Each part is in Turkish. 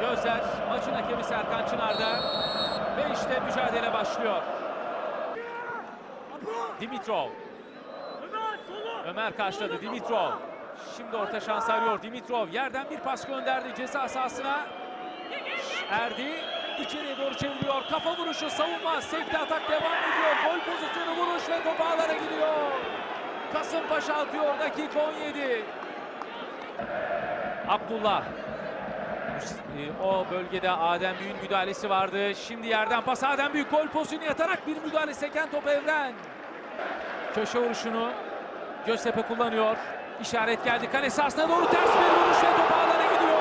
Gözler maçın hakemi Serkan Çınar'da. Ve işte mücadele başlıyor. Dimitrov. Ömer karşıladı Dimitrov. Şimdi orta şans arıyor Dimitrov. Yerden bir pas gönderdi ceza sahasına. Erdi içeriye doğru çeviriyor. Kafa vuruşu savunma. Sekti atak devam ediyor. Gol pozisyonu vuruş ve top ağlara gidiyor. Kasımpaşa atıyor dakika 17. Abdullah. E, O bölgede Adem Büyük'ün müdahalesi vardı. Şimdi yerden pas Adem Büyük gol pozisyonu yatarak bir müdahale seken top Evren. Köşe vuruşunu Göztepe kullanıyor. İşaret geldi. Kale sahasına doğru ters bir vuruş ve top ağlara gidiyor.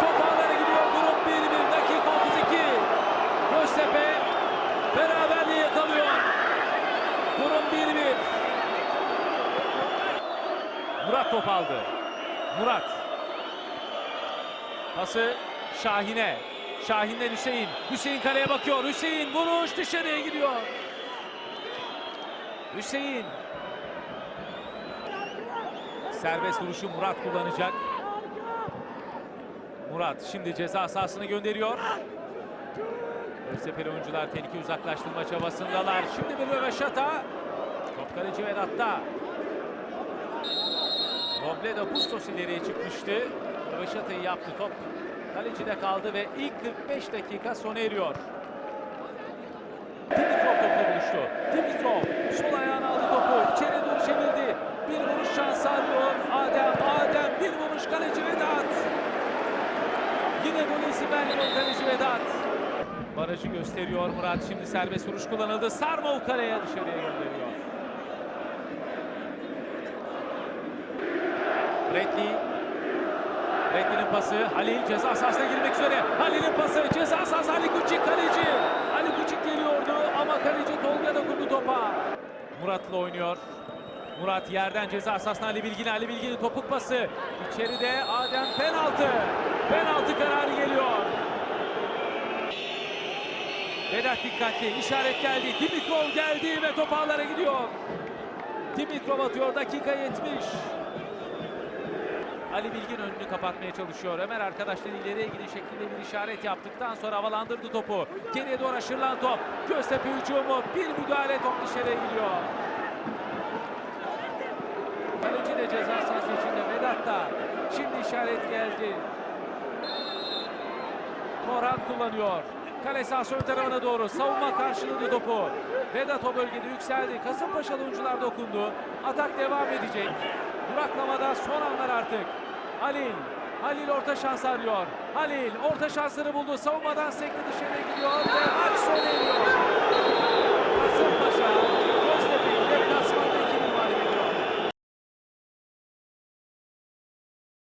Top ağlara gidiyor. Durum 1-1. Dakika 32. Göztepe beraberliği yakalıyor. Durum 1-1. Murat top aldı. Murat. Pası Şahin'e. Şahin'den Hüseyin. Hüseyin kaleye bakıyor. Hüseyin vuruş dışarıya gidiyor. Hüseyin. Serbest vuruşu Murat kullanacak. Murat şimdi ceza sahasına gönderiyor. Göztepe'li oyuncular tehlike uzaklaştırma çabasındalar. Şimdi bir röveşata. Top kaleci Vedat'ta. Robledo Bustos ileriye çıkmıştı. Röveşatayı yaptı top. Kalecide kaldı ve ilk 45 dakika sona eriyor. Dimitrov topla buluştu. Dimitrov sol ayağına aldı topu. İçeri doğru çevirdi. Bir vuruş şansı arıyor. Adem, Adem bir vuruş kaleci Vedat. Yine gol izin vermiyor kaleci Vedat. Barajı gösteriyor Murat. Şimdi serbest vuruş kullanıldı. Sarma o kaleye dışarıya gönderiyor. Bradley. Bradley'nin pası. Halil ceza sahasına girmek üzere. Halil'in pası. Ceza sahası Ali Kuçik kaleci. Ali Kuçik geliyordu ama kaleci Tolga dokundu topa. Murat'la oynuyor. Murat yerden ceza sahasına Ali Bilgin. Ali Bilgin'in topuk pası. İçeride Adem penaltı. Penaltı kararı geliyor. Vedat dikkatli. İşaret geldi. Dimitrov geldi ve top ağlara gidiyor. Dimitrov atıyor. Dakika 70. Ali Bilgin önünü kapatmaya çalışıyor. Ömer arkadaşları ileriye gidin şeklinde bir işaret yaptıktan sonra havalandırdı topu. Geriye doğru aşırılan top. Göztepe hücumu. Bir müdahale top dışarıya gidiyor. Kaleci de ceza sahası içinde Vedat da. Şimdi işaret geldi. Koran kullanıyor. Kale sahası ön tarafına doğru. Savunma karşıladı topu. Vedat o bölgede yükseldi. Kasımpaşalı oyuncular dokundu. Atak devam edecek. Duraklamada son anlar artık. Halil. Halil orta şans arıyor. Halil orta şansını buldu. Savunmadan sekti dışarıya gidiyor ve maç sona eriyor. Kasımpaşa